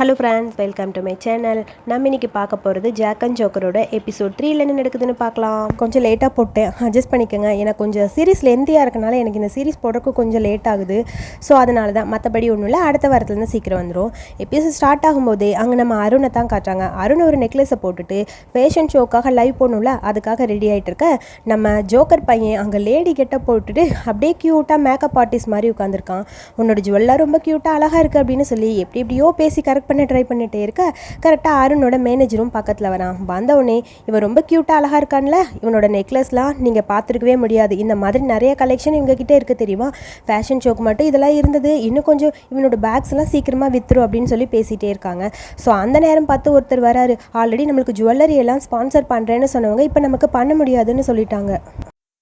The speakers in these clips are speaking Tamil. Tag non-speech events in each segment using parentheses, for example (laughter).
Hello friends welcome to my channel நம்ம இன்னைக்கு பார்க்க போகிறது ஜாக் அண்ட் ஜோக்கரோட எபிசோட் த்ரீல என்ன நடக்குதுன்னு பார்க்கலாம். கொஞ்சம் லேட்டாக போட்டேன் அட்ஜஸ்ட் பண்ணிக்கோங்க. எனக்கு கொஞ்சம் சீரிஸ் லென்த்தியாக இருக்கனால எனக்கு இந்த சீரிஸ் போடுறதுக்கு கொஞ்சம் லேட் ஆகுது. ஸோ அதனால தான் மற்றபடி ஒன்றும் இல்லை. அடுத்த வாரத்துலேருந்து சீக்கிரம் வந்துடும் எபிசோட் ஸ்டார்ட் ஆகும்போதே அங்கே நம்ம அருணை தான் காட்டுறாங்க. அருண் ஒரு நெக்லஸை போட்டுட்டு ஃபேஷன் ஷோக்காக லைவ் போடணும்ல? அதுக்காக ரெடி ஆகிட்டு இருக்க. நம்ம ஜோக்கர் பையன் அங்கே லேடி கெட்ட போட்டுட்டு அப்படியே க்யூட்டாக மேக்கப் ஆர்டிஸ்ட் மாதிரி உட்காந்துருக்கான் உன்னோட ஜுவல்லாம் ரொம்ப க்யூட்டாக அழகாக இருக்குது அப்படின்னு சொல்லி எப்படி எப்படியோ பேசி கரெக்ட் பண்ண ட்ரை பண்ணிட்டே இருக்க. கரெக்டாக அருணோட மேனேஜரும் பக்கத்தில் வரான் வந்தவுடனே இவன் ரொம்ப க்யூட்டாக அழகாக இருக்கான்ல? இவனோட நெக்லஸ்லாம் நீங்கள் பார்த்துருக்கவே முடியாது. இந்த மாதிரி நிறைய கலெக்ஷன் இவங்ககிட்ட இருக்குது தெரியுமா? ஃபேஷன் ஷோக்கு மட்டும் இதெல்லாம் இருந்தது. இன்னும் கொஞ்சம் இவனோட பேக்ஸ்லாம் சீக்கிரமாக வித்துரும் அப்படின்னு சொல்லி பேசிகிட்டே இருக்காங்க. ஸோ அந்த நேரம் பார்த்து ஒருத்தர் வராரு. ஆல்ரெடி நம்மளுக்கு ஜுவல்லரி எல்லாம் ஸ்பான்சர் பண்ணுறேன்னு சொன்னவங்க இப்போ நமக்கு பண்ண முடியாதுன்னு சொல்லிட்டாங்க.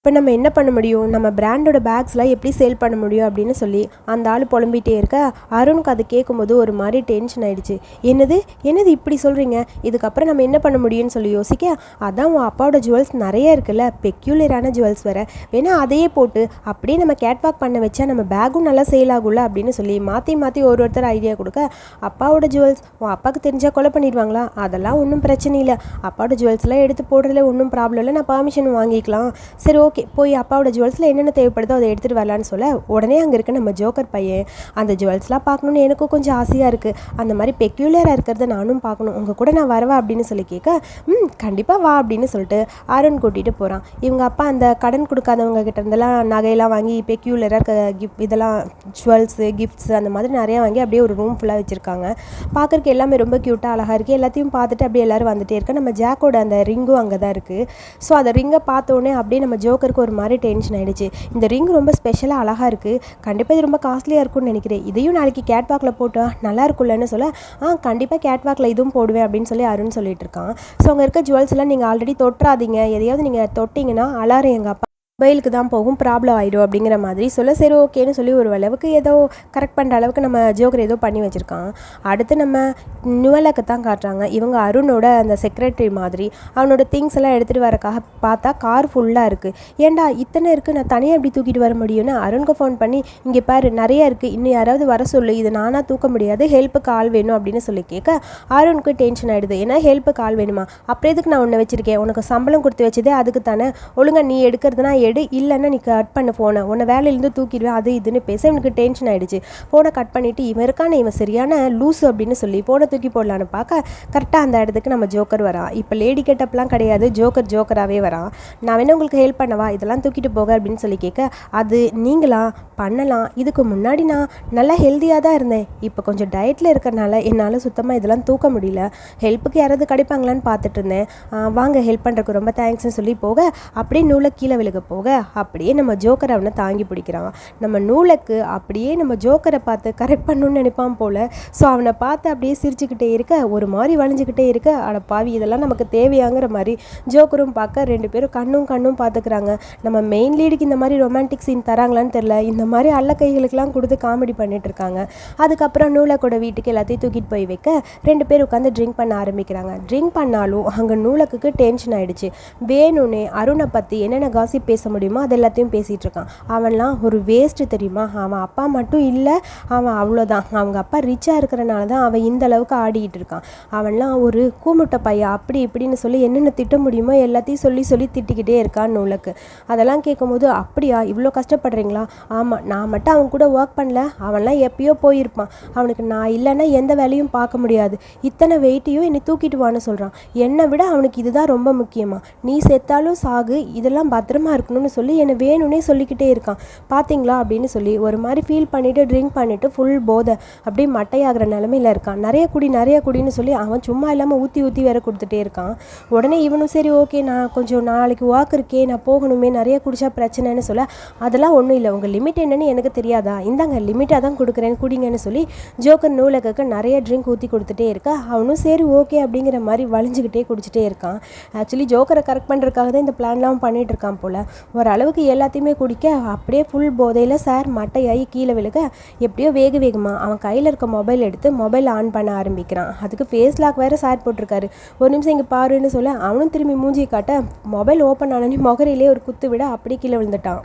இப்போ நம்ம என்ன பண்ண முடியும்? நம்ம பிராண்டோட பேக்ஸ்லாம் எப்படி சேல் பண்ண முடியும் அப்படின்னு சொல்லி அந்த ஆள் புலம்பிகிட்டே இருக்க அருணுக்கு அது கேட்கும்போது ஒரு மாதிரி டென்ஷன் ஆயிடுச்சு. என்னது? என்னது இப்படி சொல்கிறீங்க இதுக்கப்புறம் நம்ம என்ன பண்ண முடியும்னு சொல்லி யோசிக்க அதான் உன் அப்பாவோட ஜுவல்ஸ் நிறைய இருக்குல்ல பெக்யூலரான ஜுவல்ஸ் வேறு. வேணால் அதையே போட்டு அப்படியே நம்ம கேட்வாக் பண்ண வச்சா நம்ம பேக்கும் நல்லா சேல் ஆகும்ல அப்படின்னு சொல்லி மாற்றி மாற்றி ஒரு ஒருத்தர் ஐடியா கொடுக்க அப்பாவோட ஜுவல்ஸ் உன் அப்பாவுக்கு தெரிஞ்சால் கொலை பண்ணிடுவாங்களா? அதெல்லாம் ஒன்றும் பிரச்சனை இல்லை. அப்பாவோட ஜுவல்ஸ்லாம் எடுத்து போடுறதுல ஒன்றும் ப்ராப்ளம் இல்லை. நான் பர்மிஷன் வாங்கிக்கலாம். சரி ஓகே போய் அப்பாவோட ஜுவல்ஸில் என்னென்ன தேவைப்படுதோ அதை எடுத்துகிட்டு வரலான்னு சொல்ல உடனே அங்கே இருக்க நம்ம ஜோக்கர் பையன் அந்த ஜுவல்ஸ்லாம் பார்க்கணுன்னு எனக்கும் கொஞ்சம் ஆசையாக இருக்குது அந்த மாதிரி பெக்யூலராக இருக்கிறத நானும் பார்க்கணும். உங்கள் கூட நான் வரவா அப்படின்னு சொல்லி கேட்க ம் கண்டிப்பாக வா அப்படின்னு சொல்லிட்டு அருண் கூட்டிகிட்டு போகிறான் இவங்க அப்பா அந்த கடன் கொடுக்காதவங்க கிட்ட இருந்தெல்லாம் நகையெல்லாம் வாங்கி பெக்யூலராக இருக்க கிஃப்ட் இதெல்லாம் ஜுவல்ஸு கிஃப்ட்ஸ் அந்த மாதிரி நிறையா வாங்கி அப்படியே ஒரு ரூம் ஃபுல்லாக வச்சுருக்காங்க. பார்க்குறக்கு எல்லாமே ரொம்ப க்யூட்டாக அழகாக இருக்குது எல்லாத்தையும் பார்த்துட்டு அப்படியே எல்லோரும் வந்துகிட்டே இருக்கேன் நம்ம ஜாக்கோட அந்த ரிங்கும் அங்கே தான் இருக்குது ஸோ அந்த ரிங்கை பார்த்தோன்னே அப்படியே நம்ம ஜோக்கருக்கு ஒரு மாதிரி டென்ஷன் ஆகிடுச்சு இந்த ரிங் ரொம்ப ஸ்பெஷலாக அழகாக இருக்குது கண்டிப்பாக இது ரொம்ப காஸ்ட்லியாக இருக்கும்னு நினைக்கிறேன். இதையும் நாளைக்கு கேட்வாக்கில் போட்டா நல்லா இருக்கும்லன்னு சொல்ல ஆ கண்டிப்பாக கேட்வாக்கில் இதுவும் போடுவேன் அப்படின்னு சொல்லி அருண் சொல்லிட்டு இருக்கான். ஸோ அங்கே இருக்க ஜுவல்ஸ் எல்லாம் நீங்கள் ஆல்ரெடி தொட்டுறாதீங்க. எதையாவது நீங்கள் தொட்டிங்கன்னா அலாரம் எங்கள் அப்பா மொபைலுக்கு தான் போகும் ப்ராப்ளம் ஆகிடும் அப்படிங்கிற மாதிரி சொல்ல சரி ஓகேன்னு சொல்லி ஒரு அளவுக்கு ஏதோ கரெக்ட் பண்ணுற அளவுக்கு நம்ம ஜோக்கர் ஏதோ பண்ணி வச்சுருக்கான். அடுத்து நம்ம நுவலக்கு தான் காட்டுறாங்க. இவங்க அருணோட அந்த செக்ரட்டரி மாதிரி அவனோட திங்ஸ் எல்லாம் எடுத்துகிட்டு வரக்காக பார்த்தா கார் ஃபுல்லாக இருக்குது ஏன்டா இத்தனை இருக்குது நான் தனியாக எப்படி தூக்கிட்டு வர முடியும்னு அருணுக்கு ஃபோன் பண்ணி இங்கே பாரு நிறைய இருக்குது இன்னும் யாராவது வர சொல்லு. இது நானாக தூக்க முடியாது. ஹெல்ப்புக்கு ஆள் வேணும் அப்படின்னு சொல்லி கேட்க அருணுக்கு டென்ஷன் ஆகிடுது ஏன்னா ஹெல்ப்புக்கு ஆள் வேணுமா? அப்புறம் எதுக்கு நான் உன்னை வச்சுருக்கேன்? உனக்கு சம்பளம் கொடுத்து வச்சதே அதுக்கு தானே ஒழுங்கா நீ எடுக்கிறதுனா எடு இல்லைன்னா நீ கட் பண்ண ஃபோனை உன்னை வேலையிலேருந்து தூக்கிடுவேன் அது இதுன்னு பேச. இவனுக்கு டென்ஷன் ஆகிடுச்சு ஃபோனை கட் பண்ணிவிட்டு இவன் இருக்கான இவன் சரியான லூஸ் அப்படின்னு சொல்லி ஃபோனை தூக்கி போடலான்னு பார்க்க கரெக்டாக அந்த இடத்துக்கு நம்ம ஜோக்கர் வரான் இப்போ லேடி கெட்டப்லாம் கிடையாது ஜோக்கர் ஜோக்கராகவே வரான் நான் வேணா உங்களுக்கு ஹெல்ப் பண்ணவா? இதெல்லாம் தூக்கிட்டு போக அப்படின்னு சொல்லி கேட்க அது நீங்களா? பண்ணலாம். இதுக்கு முன்னாடி நான் நல்லா ஹெல்த்தியாக தான் இருந்தேன். இப்போ கொஞ்சம் டயட்டில் இருக்கிறனால என்னால் சுத்தமாக இதெல்லாம் தூக்க முடியல. ஹெல்ப்புக்கு யாராவது கிடைப்பாங்களான்னு பார்த்துட்டு இருந்தேன். வாங்க ஹெல்ப் பண்ணுறதுக்கு ரொம்ப தேங்க்ஸ்னு சொல்லி போக அப்படியே நூலை கீழே விழுக போக அப்படியே நம்ம ஜோக்கரை அவனை தாங்கி பிடிக்கிறான். நம்ம நூலுக்கு அப்படியே நம்ம ஜோக்கரை பார்த்து கரெக்ட் பண்ணணும்னு நினைப்பான் போல். ஸோ அவனை பார்த்து அப்படியே சிரிச்சுக்கிட்டே இருக்க ஒரு மாதிரி வளைஞ்சிக்கிட்டே இருக்க அட பாவி இதெல்லாம் நமக்கு தேவையாங்கிற மாதிரி ஜோக்கரும் பார்க்க ரெண்டு பேரும் கண்ணும் கண்ணும் பார்த்துக்கிறாங்க. நம்ம மெயின் லீடுக்கு இந்த மாதிரி ரொமான்டிக் சீன் தராங்களான்னு தெரில இந்த மாதிரி அல்ல கைகளுக்கெல்லாம் கொடுத்து காமெடி பண்ணிட்டு இருக்காங்க அதுக்கப்புறம் நூலக்கோட வீட்டுக்கு எல்லாத்தையும் தூக்கிட்டு போய் வைக்க ரெண்டு பேர் உட்காந்து ட்ரிங்க் பண்ண ஆரம்பிக்கிறாங்க. ட்ரிங்க் பண்ணாலும் அங்கே நூலக்குக்கு டென்ஷன் ஆயிடுச்சு. வேணும்னே அருணை பற்றி என்னென்ன காசி பேச முடியுமோ அது எல்லாத்தையும் பேசிகிட்டு இருக்கான். அவன்லாம் ஒரு வேஸ்ட்டு தெரியுமா? அவன் அப்பா மட்டும் இல்லை அவன் அவ்வளோதான் அவங்க அப்பா ரிச்சாக இருக்கிறனால தான் அவன் இந்த அளவுக்கு ஆடிக்கிட்டு இருக்கான். அவன்லாம் ஒரு கூமுட்டை பையன் அப்படி இப்படின்னு சொல்லி என்னென்ன திட்ட முடியுமோ எல்லாத்தையும் சொல்லி சொல்லி திட்டிக்கிட்டே இருக்கான் நூலுக்கு. அதெல்லாம் கேட்கும்போது அப்படியா? இவ்வளோ கஷ்டப்படுறீங்களா? ஆமாம் நான் மட்டும் அவன் கூட ஒர்க் பண்ணல. அவன்லாம் எப்பயோ போயிருப்பான். அவனுக்கு நான் இல்லைன்னா எந்த வேலையும் பார்க்க முடியாது. இத்தனை வெயிட்டையும் என்னை தூக்கிட்டு வான்னு சொல்கிறான் என்னை விட அவனுக்கு இதுதான் ரொம்ப முக்கியமாக நீ செத்தாலும் சாகு இதெல்லாம் பத்திரமா பண்ணணும்னு சொல்லி என்னை வேணும்னே சொல்லிக்கிட்டே இருக்கான். பார்த்தீங்களா அப்படின்னு சொல்லி ஒரு மாதிரி ஃபீல் பண்ணிவிட்டு ட்ரிங்க் பண்ணிவிட்டு ஃபுல் போதை அப்படியே மட்டையாகிற நிலமையில இருக்கான். நிறைய குடி நிறைய குடின்னு சொல்லி அவன் சும்மா இல்லாமல் ஊற்றி ஊற்றி வேற கொடுத்துட்டே இருக்கான். உடனே இவனும் சரி ஓகே நான் கொஞ்சம் நாளைக்கு வாக் இருக்கே நான் போகணுமே நிறைய குடிச்சா பிரச்சனைன்னு சொல்ல அதெல்லாம் ஒன்றும் இல்லை. உங்கள் லிமிட் என்னன்னு எனக்கு தெரியாதா? இந்தாங்க லிமிட்டாக தான் கொடுக்குறேன் குடிங்கன்னு சொல்லி ஜோக்கர் நூலகக்கு நிறைய ட்ரிங்க் ஊற்றி கொடுத்துட்டே இருக்கா. அவனும் சரி ஓகே அப்படிங்கிற மாதிரி வலிஞ்சுக்கிட்டே குடிச்சிட்டே இருக்கான். ஆக்சுவலி ஜோக்கரை கரெக்ட் பண்ணுறதுக்காக தான் இந்த பிளான்லாம் பண்ணிகிட்டு இருக்கான் போல். ஓரளவுக்கு எல்லாத்தையுமே குடிக்க அப்படியே ஃபுல் போதையில் சார் மட்டையாகி கீழே விழுக எப்படியோ வேக வேகமாக அவன் கையில் இருக்க மொபைல் எடுத்து மொபைல் ஆன் பண்ண ஆரம்பிக்கிறான். அதுக்கு ஃபேஸ் லாக் வேறு சார் போட்டிருக்காரு. ஒரு நிமிஷம் இங்கே பாருன்னு சொல்ல அவனும் திரும்பி மூஞ்சியை காட்ட மொபைல் ஓப்பன் ஆனோடனே முகரையிலே ஒரு குத்து விட அப்படியே கீழே விழுந்துட்டான்.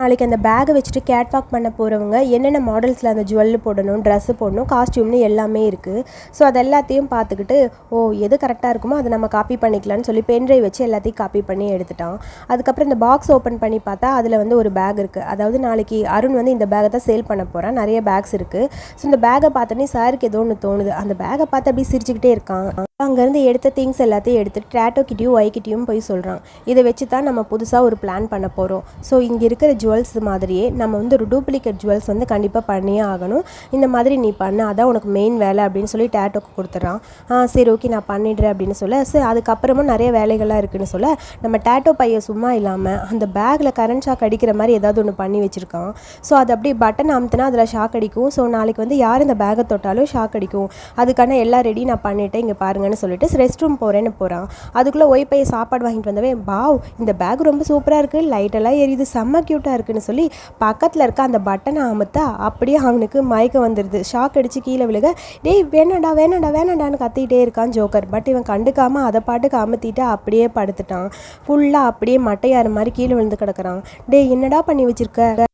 நாளைக்கு அந்த பேகை வச்சுட்டு கேட் வாக் பண்ண போகிறவங்க என்னென்ன மாடல்ஸில் அந்த ஜுவல் போடணும் ட்ரெஸ்ஸு போடணும் காஸ்ட்யூம்னு எல்லாமே இருக்குது ஸோ அது எல்லாத்தையும் பார்த்துக்கிட்டு ஓ எது கரெக்டாக இருக்குமோ அதை நம்ம காப்பி பண்ணிக்கலாம்னு சொல்லி பென்ட்ரைவ் வச்சு எல்லாத்தையும் காப்பி பண்ணி எடுத்துட்டான். அதுக்கப்புறம் இந்த பாக்ஸ் ஓப்பன் பண்ணி பார்த்தா அதில் வந்து ஒரு பேக் இருக்குது அதாவது நாளைக்கு அருண் வந்து இந்த பேக்கை தான் சேல் பண்ண போகிறான் நிறைய பேக்ஸ் இருக்குது ஸோ இந்த பேக்கை பார்த்தோன்னே சாருக்கு ஏதோ ஒன்று தோணுது. அந்த பேகை பார்த்து அப்படியே சிரிச்சுக்கிட்டே இருக்கான். அங்கேருந்து எடுத்த திங்ஸ் எல்லாத்தையும் எடுத்து டேட்டோ ஒய்கிட்டையும் போய் சொல்கிறான் இதை வச்சு தான் நம்ம புதுசாக ஒரு பிளான் பண்ண போகிறோம் ஸோ இங்கே இருக்கிற ஜுவல்ஸ் மாதிரியே நம்ம வந்து ஒரு டூப்ளிகேட் ஜுவல்ஸ் வந்து கண்டிப்பாக பண்ணியே ஆகணும். இந்த மாதிரி நீ பண்ண அதான் உனக்கு மெயின் வேலை அப்படின்னு சொல்லி டேட்டோக்கு கொடுத்துட்றான் ஆ சரி ஓகே நான் பண்ணிடுறேன் அப்படின்னு சொல்ல சரி அதுக்கப்புறமும் நிறைய வேலைகள்லாம் இருக்குன்னு சொல்ல நம்ம டேட்டோ பையன் சும்மா இல்லாமல் அந்த பேக்கில் கரண்ட் ஷாக் அடிக்கிற மாதிரி ஏதாவது ஒன்று பண்ணி வச்சுருக்கான். ஸோ அது அப்படியே பட்டன் அமுத்துனா அதில் ஷாக் அடிக்கும். ஸோ நாளைக்கு வந்து யார் இந்த பேக்கை தொட்டாலும் ஷாக் அடிக்கும். அதுக்கான எல்லாம் ரெடி நான் பண்ணிட்டேன். இங்கே பாருங்கள் பாருங்கன்னு சொல்லிட்டு ரெஸ்ட் ரூம் போகிறேன்னு போகிறான் அதுக்குள்ளே ஒய் பையன் சாப்பாடு வாங்கிட்டு வந்தவே பாவ் இந்த பேக் ரொம்ப சூப்பராக இருக்குது லைட்டெல்லாம் எரியுது செம்ம க்யூட்டாக இருக்குன்னு சொல்லி பக்கத்தில் இருக்க அந்த பட்டனை அமுத்தா அப்படியே அவனுக்கு மயக்கம் வந்துடுது ஷாக் அடித்து கீழே விழுக டேய் வேணாடா வேணாடா வேணாடான்னு கத்திக்கிட்டே இருக்கான் ஜோக்கர். பட் இவன் கண்டுக்காமல் அதை பாட்டுக்கு அமுத்திட்டு அப்படியே படுத்துட்டான். ஃபுல்லாக அப்படியே மட்டையாறு மாதிரி கீழே விழுந்து கிடக்குறான். டேய் என்னடா பண்ணி வச்சிருக்க?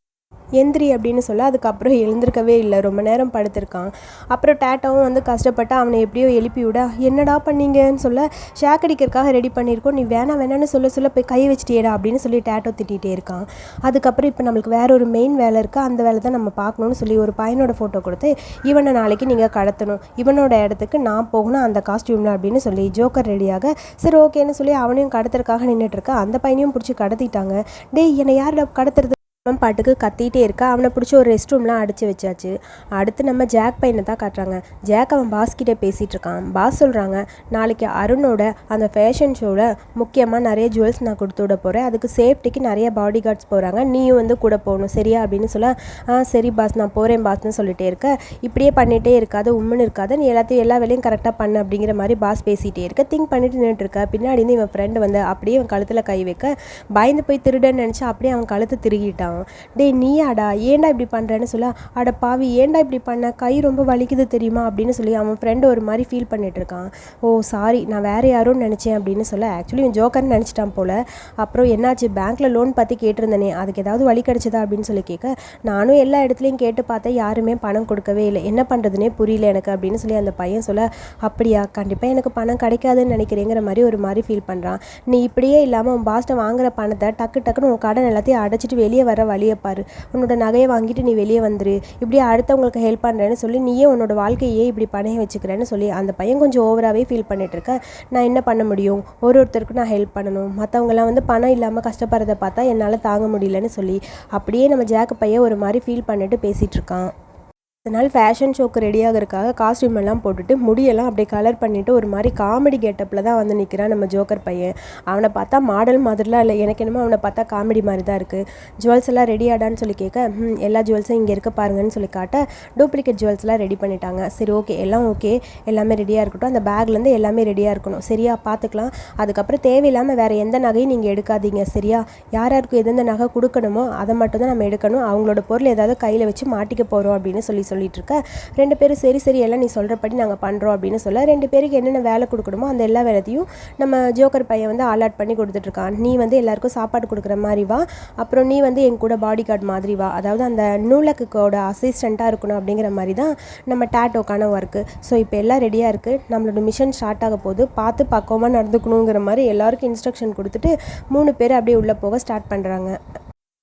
எந்திரி அப்படின்னு சொல்ல அதுக்கப்புறம் எழுந்திருக்கவே இல்லை. ரொம்ப நேரம் படுத்திருக்கான். அப்புறம் டேட்டாவும் வந்து கஷ்டப்பட்டு அவனை எப்படியோ எழுப்பி விட என்னடா பண்ணீங்கன்னு சொல்ல ஷேக் அடிக்கிறதுக்காக ரெடி பண்ணியிருக்கோம். நீ வேணாம் வேணான்னு சொல்ல சொல்ல போய் கை வச்சுட்டேடா அப்படின்னு சொல்லி டேட்டோ திட்டிகிட்டே இருக்கான். அதுக்கப்புறம் இப்போ நம்மளுக்கு வேற ஒரு மெயின் வேலை இருக்குது அந்த வேலை தான் நம்ம பார்க்கணும்னு சொல்லி ஒரு பையனோட ஃபோட்டோ கொடுத்து இவனை நாளைக்கு நீங்கள் கடத்தணும். இவனோட இடத்துக்கு நான் போகணும் அந்த காஸ்டியூமில் அப்படின்னு சொல்லி ஜோக்கர் ரெடியாக சரி ஓகேன்னு சொல்லி அவனையும் கடத்துறதுக்காக நின்றுட்டுருக்கா அந்த பையனையும் பிடிச்சி கடத்திட்டாங்க. டேய் என்னை யார் கடத்துறது? அவன் பாட்டுக்கு கத்திட்டே இருக்கா? அவனை பிடிச்சி ஒரு ரெஸ்ட் ரூம்லாம் அடித்து வச்சாச்சு. அடுத்து நம்ம ஜாக் பையனை தான் காட்டுறாங்க. ஜாக் அவன் பாஸ் கிட்டே பேசிகிட்டு இருக்கான். பாஸ் சொல்கிறாங்க நாளைக்கு அருணோட அந்த ஃபேஷன் ஷோவில் முக்கியமாக நிறைய ஜுவல்ஸ் நான் கொடுத்து விட போகிறேன் அதுக்கு சேஃப்டிக்கு நிறைய பாடி கார்ட்ஸ் போகிறாங்க நீயும் வந்து கூட போகணும் சரியா? அப்படின்னு சொல்ல ஆ சரி பாஸ் நான் போகிறேன் பாஸ்னு சொல்லிட்டே இருக்க. இப்படியே பண்ணிகிட்டே இருக்காது உம்முன்னு இருக்காது. நீ எல்லாத்தையும் எல்லா வேலையும் கரெக்டாக பண்ண அப்படிங்கிற மாதிரி பாஸ் பேசிகிட்டே இருக்க. திங்க் பண்ணிட்டு நின்றுருக்க பின்னாடி இருந்து இவன் ஃப்ரெண்டு வந்து அப்படியே அவன் கழுத்தில் கை வைக்க பயந்து போய் திருடன்னு நினச்சி அப்படியே அவன் கழுத்து திருகிட்டான். டேய் நீயாடா? ஏன்டா இப்படி பண்ணுறேன்னு சொல்ல. அட பாவி ஏன்டா இப்படி பண்ண? கை ரொம்ப வலிக்குது தெரியுமா? அப்படின்னு சொல்லி அவன் ஃப்ரெண்டு ஒரு மாதிரி ஃபீல் பண்ணிட்டு இருக்கான். ஓ சாரி நான் வேறு யாரும் நினச்சேன் அப்படின்னு சொல்ல ஆக்சுவலி இவன் ஜோக்கர்னு நினச்சிட்டான் போல். அப்புறம் என்னாச்சு? பேங்க்கில் லோன் பற்றி கேட்டிருந்தேனே. அதுக்கு ஏதாவது வழி கிடச்சதா அப்படின்னு சொல்லி கேட்க நானும் எல்லா இடத்துலையும் கேட்டு பார்த்தேன். யாருமே பணம் கொடுக்கவே இல்லை. என்ன பண்ணுறதுனே புரியல எனக்கு அப்படின்னு சொல்லி அந்த பையன் சொல்ல அப்படியா? கண்டிப்பாக எனக்கு பணம் கிடைக்காதுன்னு நினைக்கிறேங்கிற மாதிரி ஒரு மாதிரி ஃபீல் பண்ணுறான் நீ இப்படியே இல்லாமல் உன் பாஸ்ட்டை வாங்குற பணத்தை டக்கு டக்குன்னு உன் கடன் எல்லாத்தையும் அடைச்சிட்டு வெளியே வர வழியை பாரு. உன்னோட நகையை வாங்கிட்டு நீ வெளியே வந்துரு. இப்படி அடுத்தவங்களுக்கு ஹெல்ப் பண்ணுறேன்னு சொல்லி நீயே உன்னோட வாழ்க்கையே இப்படி பணைய வச்சுக்கிறேன்னு சொல்லி அந்த பையன் கொஞ்சம் ஓவராகவே ஃபீல் பண்ணிட்டு நான் என்ன பண்ண முடியும்? ஒரு ஒருத்தருக்கும் நான் ஹெல்ப் பண்ணணும். மற்றவங்களாம் வந்து பணம் இல்லாமல் கஷ்டப்படுறதை பார்த்தா என்னால் தாங்க முடியலன்னு சொல்லி அப்படியே நம்ம ஜாக்கு பையன் ஒரு மாதிரி ஃபீல் பண்ணிட்டு பேசிகிட்ருக்கான் அதனால் ஃபேஷன் ஷோக்கு ரெடியாகிறதுக்காக காஸ்டியூம் எல்லாம் போட்டுட்டு முடியெல்லாம் அப்படியே கலர் பண்ணிவிட்டு ஒரு மாதிரி காமெடி கெட்டப்பில் தான் வந்து நிற்கிறான் நம்ம ஜோக்கர் பையன். அவனை பார்த்தா மாடல் மாதிரிலாம் இல்லை. எனக்கு என்னமோ அவனை பார்த்தா காமெடி மாதிரி தான் இருக்குது ஜுவல்ஸ் எல்லாம் ரெடி ஆடான்னு சொல்லி கேட்க "ம், எல்லா ஜுவல்ஸும் இங்கே இருக்க பாருங்கன்னு சொல்லி காட்ட டூப்ளிகேட் ஜுவல்ஸ்லாம் ரெடி பண்ணிட்டாங்க. சரி ஓகே எல்லாம் ஓகே எல்லாமே ரெடியாக இருக்கட்டும். அந்த பேக்லேருந்து எல்லாமே ரெடியாக இருக்கணும். சரியா பார்த்துக்கலாம். அதுக்கப்புறம் தேவையில்லாமல் வேறு எந்த நகையும் நீங்கள் எடுக்காதீங்க. சரியா? யார் யாருக்கு எந்தெந்த நகை கொடுக்கணுமோ அதை மட்டும் தான் நம்ம எடுக்கணும். அவங்களோட பொருள் ஏதாவது கையில் வச்சு மாட்டிக்க போகிறோம் அப்படின்னு சொல்லி சொல்லிட்டு இருக்க ரெண்டு பேரும் சரி சரி எல்லாம் நீ சொல்கிறபடி நாங்கள் பண்ணுறோம் அப்படின்னு சொல்ல. ரெண்டு பேருக்கு என்னென்ன வேலை கொடுக்கணுமோ அந்த எல்லா வேலைத்தையும் நம்ம ஜோக்கர் பையன் வந்து அலாட் பண்ணி கொடுத்துட்ருக்கான். நீ வந்து எல்லாருக்கும் சாப்பாடு கொடுக்குற மாதிரி வா. அப்புறம் நீ வந்து என் கூட பாடி கார்டு மாதிரி வா. அதாவது அந்த நூலக்குக்கோட அசிஸ்டண்ட்டாக இருக்கணும் அப்படிங்கிற மாதிரி தான் நம்ம டேட்டோக்கான ஒர்க்கு ஸோ இப்போ எல்லாம் ரெடியாக இருக்குது நம்மளோட மிஷன் ஸ்டார்ட் ஆக போகுது. பார்த்து பக்குவமாக நடந்துக்கணுங்கிற மாதிரி எல்லாருக்கும் இன்ஸ்ட்ரக்ஷன் கொடுத்துட்டு மூணு பேர் அப்படியே உள்ளே போக ஸ்டார்ட் பண்ணுறாங்க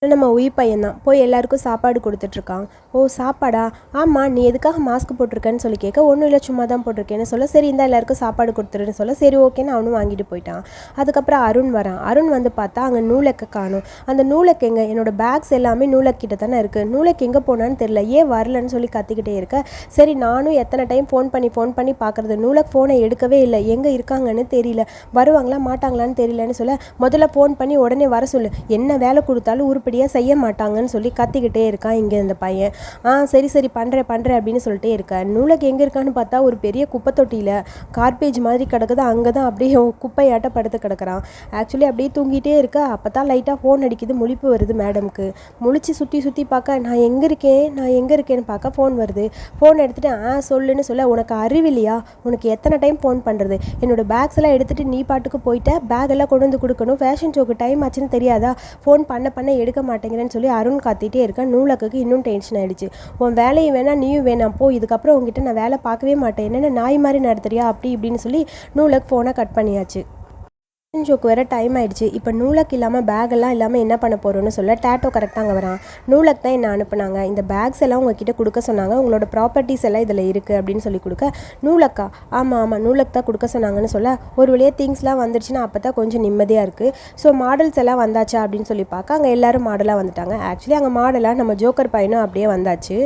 நம்ம உயிர் பையன் தான் போய் எல்லாருக்கும் சாப்பாடு கொடுத்துட்ருக்கான். ஓ சாப்பாடா? ஆமாம் நீ எதுக்காக மாஸ்க் போட்டிருக்கேன்னு சொல்லி கேட்க ஒன்றும் இல்லை சும்மா தான் போட்டிருக்கேன்னு சொல்ல சரி இந்த எல்லாருக்கும் சாப்பாடு கொடுத்துருன்னு சொல்ல சரி ஓகேன்னு அவனும் வாங்கிட்டு போயிட்டான். அதுக்கப்புறம் அருண் வரான். அருண் வந்து பார்த்தா அங்கே நூலக்க காணும். அந்த நூலக்கு எங்கே என்னோட பேக்ஸ் எல்லாமே நூலக்கிட்ட தானே இருக்குது நூலக்கு எங்கே போனான்னு தெரில ஏன் வரலன்னு சொல்லி கத்திக்கிட்டே இருக்க. சரி நானும் எத்தனை டைம் ஃபோன் பண்ணி ஃபோன் பண்ணி பார்க்குறது? நூலக் ஃபோனை எடுக்கவே இல்லை. எங்கே இருக்காங்கன்னு தெரியல. வருவாங்களா மாட்டாங்களான்னு தெரியலன்னு சொல்ல முதல்ல ஃபோன் பண்ணி உடனே வர சொல்லு. என்ன வேலை கொடுத்தாலும் உருப்படியாக செய்ய மாட்டாங்கன்னு சொல்லி கத்திக்கிட்டே இருக்கான் இங்கே இந்த பையன். ஆ சரி சரி பண்ணுறேன் பண்ணுறேன் அப்படின்னு சொல்லிட்டே இருக்கேன் நூலக்கு எங்கே இருக்கான்னு பார்த்தா ஒரு பெரிய குப்பை தொட்டியில் கார்பேஜ் மாதிரி கிடக்குது. அங்கே தான் அப்படியே (laughs) குப்பையாட்ட படுத்து கிடக்குறான். ஆக்சுவலி அப்படியே தூங்கிட்டே இருக்க. அப்போ தான் லைட்டாக ஃபோன் அடிக்குது. முழிப்பு வருது மேடம்க்கு முழிச்சு சுற்றி சுற்றி பார்க்க நான் எங்கே இருக்கேன்? நான் எங்கே இருக்கேன்னு பார்க்க ஃபோன் வருது. ஃபோன் எடுத்துகிட்டு ஆ சொல்லுன்னு சொல்ல உனக்கு அறிவில்லையா உனக்கு எத்தனை டைம் ஃபோன் பண்ணுறது என்னோட பேக்ஸ் எல்லாம் எடுத்துகிட்டு நீ பாட்டுக்கு போயிட்ட. பேக் எல்லாம் கொண்டு வந்து கொடுக்கணும். ஃபேஷன் ஷோக்கு டைம் ஆச்சுன்னு தெரியாதா? ஃபோன் பண்ண பண்ண எடுக்க மாட்டேங்கிறேன்னு சொல்லி அருண் காத்திட்டே இருக்கேன். நூலக்குக்கு இன்னும் டென்ஷன் ஆயிடுச்சு. உன் வேலையை வேணா நீயும் வேணாம் போ. இதுக்கப்புறம் உங்ககிட்ட நான் வேலை பார்க்கவே மாட்டேன். என்னென்ன நாய் மாதிரி நடத்துறியா அப்படி இப்படின்னு சொல்லி நூலக் ஃபோனை கட் பண்ணியாச்சு. ஷோக்கு வேறு டைம் ஆயிடுச்சு. இப்போ நூலக் இல்லாமல் பேக் எல்லாம் இல்லாமல் என்ன பண்ண போகிறோன்னு சொல்ல டேட்டோ கரெக்டாக அங்கே வரான். நூலக் தான் என்ன அனுப்புனாங்க. இந்த பேக்ஸ் எல்லாம் உங்ககிட்ட கொடுக்க சொன்னாங்க. உங்களோட ப்ராப்பர்ட்டிஸ் எல்லாம் இதில் இருக்குது அப்படின்னு சொல்லி கொடுக்க நூலக்கா? ஆமாம் ஆமாம் நூலக் தான் கொடுக்க சொன்னாங்கன்னு சொல்ல ஒரு வழியாக திங்ஸ்லாம் வந்துடுச்சுன்னா அப்போ தான் கொஞ்சம் நிம்மதியாக இருக்குது ஸோ மாடல்ஸ் எல்லாம் வந்தாச்சா அப்படின்னு சொல்லி பார்க்க அங்கே எல்லாரும் மாடலாக வந்துட்டாங்க. ஆக்சுவலி அங்கே மாடலாக நம்ம ஜோக்கர் பையனும் அப்படியே வந்தாச்சு.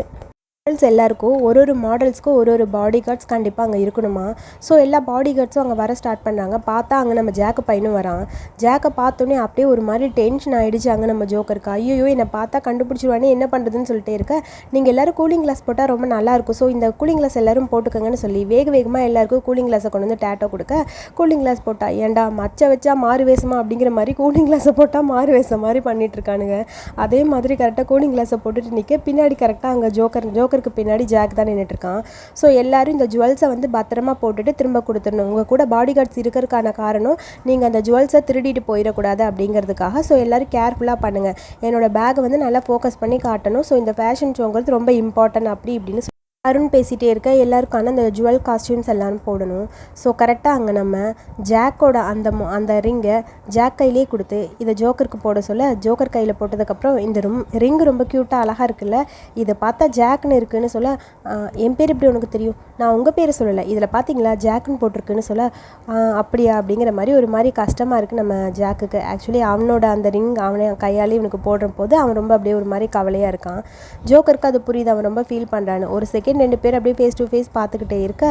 மாடல்ஸ் எல்லாருக்கும் ஒரு ஒரு மாடல்ஸ்க்கும் ஒரு ஒரு பாடி கார்ட்ஸ் கண்டிப்பாக அங்கே இருக்கணுமா? ஸோ எல்லா பாடி கார்ட்ஸும் அங்கே வர ஸ்டார்ட் பண்ணாங்க. பார்த்தா அங்கே நம்ம ஜாக்கு பையனும் வரான். ஜாக்கை பார்த்தோன்னே அப்படியே ஒரு மாதிரி டென்ஷன் ஆகிடுச்சு அங்கே நம்ம ஜோக்கருக்கு. ஐயோ என்னை பார்த்தா கண்டுபிடிச்சிருவானே என்ன பண்ணுறதுன்னு சொல்லிட்டே இருக்க. நீங்கள் எல்லோரும் கூலிங் கிளாஸ் போட்டால் ரொம்ப நல்லாயிருக்கும் ஸோ இந்த கூலிங் கிளாஸ் எல்லோரும் போட்டுக்கோங்கன்னு சொல்லி வேக வேகமாக எல்லாருக்கும் கூலிங் கிளாஸை கொண்டு வந்து டேட்டோ கொடுக்க கூலிங் கிளாஸ் போட்டா ஏன்டா மச்ச வச்சா மாறு வேஷமா அப்படிங்கிற மாதிரி கூலிங் கிளாஸை போட்டால் மாறு வேஷம் மாதிரி பண்ணிட்டு இருக்கானுங்க. அதே மாதிரி கரெக்டாக கூலிங் கிளாஸை போட்டுட்டு நிற்க பின்னாடி கரெக்டாக அங்கே ஜோக்கர் ஜோக்கருக்கு பின்னாடி ஜாக் தான் நின்றுட்டு இருக்கான் ஸோ எல்லாரும் இந்த ஜுவல்ஸை வந்து பத்திரமா போட்டுட்டு திரும்ப கொடுத்துடணும். உங்கள் கூட பாடி கார்ட்ஸ் இருக்கிறதுக்கான காரணம் நீங்கள் அந்த ஜுவல்ஸை திருடிட்டு போயிடக்கூடாது அப்படிங்கிறதுக்காக. ஸோ எல்லோரும் கேர்ஃபுல்லாக பண்ணுங்கள் என்னோட பேக்கை வந்து நல்லா ஃபோக்கஸ் பண்ணி காட்டணும். ஸோ இந்த ஃபேஷன் ஷோங்கிறது ரொம்ப இம்பார்ட்டன்ட் அப்படி இப்படின்னு அருண் பேசிகிட்டே இருக்க எல்லாருக்கான அந்த ஜுவல் காஸ்டியூம்ஸ் எல்லாரும் போடணும். ஸோ கரெக்டாக அங்கே நம்ம ஜாக்கோட அந்த மொ- அந்த ரிங்கை ஜாக் கையிலே கொடுத்து இதை ஜோக்கருக்கு போட சொல்ல ஜோக்கர் கையில் போட்டதுக்கப்புறம் இந்த ரும் ரிங் ரொம்ப க்யூட்டாக அழகாக இருக்குல்ல இதை பார்த்தா ஜாக்னு இருக்குன்னு சொல்ல என் பேர் இப்படி உனக்கு தெரியும்? நான் உங்கள் பேரை சொல்லலை. இதில் பார்த்தீங்களா ஜாக்னு போட்டிருக்குன்னு சொல்ல அப்படியா அப்படிங்கிற மாதிரி ஒரு மாதிரி கஷ்டமாக இருக்குது நம்ம ஜாக்குக்கு. ஆக்சுவலி அவனோட அந்த ரிங் அவனை கையாலே இவனுக்கு போடுற போது அவன் ரொம்ப அப்படியே ஒரு மாதிரி கவலையாக இருக்கான். ஜோக்கருக்கு அது புரியுது அவன் ரொம்ப ஃபீல் பண்ணுறான்னு ஒரு செகண்ட் ரெண்டு பேர் அப்படியே ஃபேஸ் டு ஃபேஸ் பார்த்துக்கிட்டே இருக்க.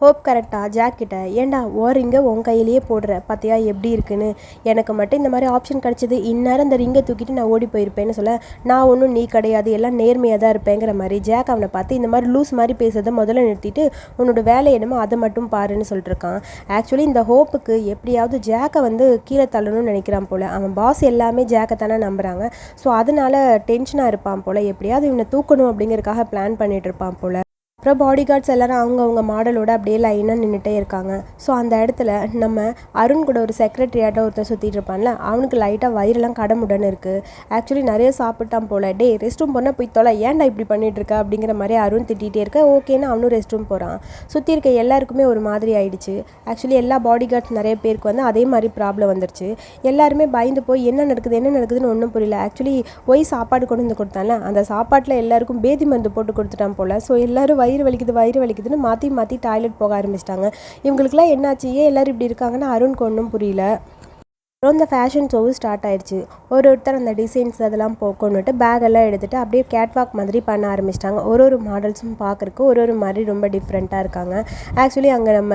ஹோப் கரெக்டாக ஜாக்கிட்ட ஏண்டா ஏன்டா ஓ ரிங்கை உன் கையிலேயே போடுற? பார்த்தியா எப்படி இருக்குன்னு? எனக்கு மட்டும் இந்த மாதிரி ஆப்ஷன் கிடச்சிது. இந்நேரம் இந்த ரிங்கை தூக்கிட்டு நான் ஓடி போயிருப்பேன்னு சொல்ல நான் ஒன்றும் நீ கிடையாது எல்லாம் நேர்மையாக தான் இருப்பேங்கிற மாதிரி ஜாக் அவனை பார்த்து இந்த மாதிரி லூஸ் மாதிரி பேசுறதை முதல்ல நிறுத்திட்டு உன்னோட வேலை என்னமோ அதை மட்டும் பாருன்னு சொல்லிட்டு இருக்கான் ஆக்சுவலி இந்த ஹோப்புக்கு எப்படியாவது ஜாக்கை வந்து கீழே தள்ளணும்னு நினைக்கிறான் போல். அவன் பாஸ் எல்லாமே ஜாக்கை தானே நம்புகிறாங்க ஸோ அதனால் டென்ஷனாக இருப்பான் போல். எப்படியாவது இவனை தூக்கணும் அப்படிங்கிறதுக்காக பிளான் பண்ணிகிட்டு இருப்பான் போல். அப்புறம் பாடி கார்ட்ஸ் எல்லாரும் அவங்கவுங்க மாடலோட அப்படியே லைனாக நின்றுட்டே இருக்காங்க. ஸோ அந்த இடத்துல நம்ம அருண் கூட ஒரு செக்ரட்டரியாட்ட ஒருத்தர் சுற்றிட்டு இருப்பான்ல அவனுக்கு லைட்டாக வயிறெல்லாம் கடமுடன் இருக்குது ஆக்சுவலி நிறைய சாப்பிட்டான் போல. டே ரெஸ்ட் ரூம் போனால் போய் தொலை ஏன்டா இப்படி பண்ணிட்டு இருக்க? அப்படிங்கிற மாதிரி அருண் திட்டிகிட்டே இருக்க. ஓகேன்னு அவனும் ரெஸ்ட் ரூம் போகிறான் சுற்றி இருக்க எல்லாருக்குமே ஒரு மாதிரி ஆயிடுச்சு. ஆக்சுவலி எல்லா பாடி கார்ட்ஸ் நிறைய பேருக்கு வந்து அதே மாதிரி ப்ராப்ளம் வந்துருச்சு. எல்லாருமே பயந்து போய் என்ன நடக்குது? என்ன நடக்குதுன்னு ஒன்றும் புரியல. ஆக்சுவலி ஒய் சாப்பாடு கொண்டு வந்து கொடுத்தான்ல. அந்த சாப்பாட்டில் எல்லாருக்கும் பேதி மருந்து போட்டு கொடுத்துட்டான் போல். ஸோ எல்லாரும் வயிறு வலிக்குது வயிறு வலிக்குதுன்னு மாற்றி மாற்றி டாய்லெட் போக ஆரம்பிச்சிட்டாங்க. இவங்களுக்குலாம் என்னாச்சு? ஏன் எல்லாரும் இப்படி இருக்காங்கன்னு அருண்க்கு ஒன்றும் புரியல. அப்புறம் இந்த ஃபேஷன் ஷோவும் ஸ்டார்ட் ஆயிடுச்சு. ஒரு ஒருத்தர் அந்த டிசைன்ஸ் அதெல்லாம் போ கொண்டுட்டு பேக் எல்லாம் எடுத்துகிட்டு அப்படியே கேட்வாக் மாதிரி பண்ண ஆரம்பிச்சிட்டாங்க. ஒரு ஒரு மாடல்ஸும் பார்க்குறக்கு ஒரு ஒரு மாதிரி ரொம்ப டிஃப்ரெண்ட்டாக இருக்காங்க. ஆக்சுவலி அங்கே நம்ம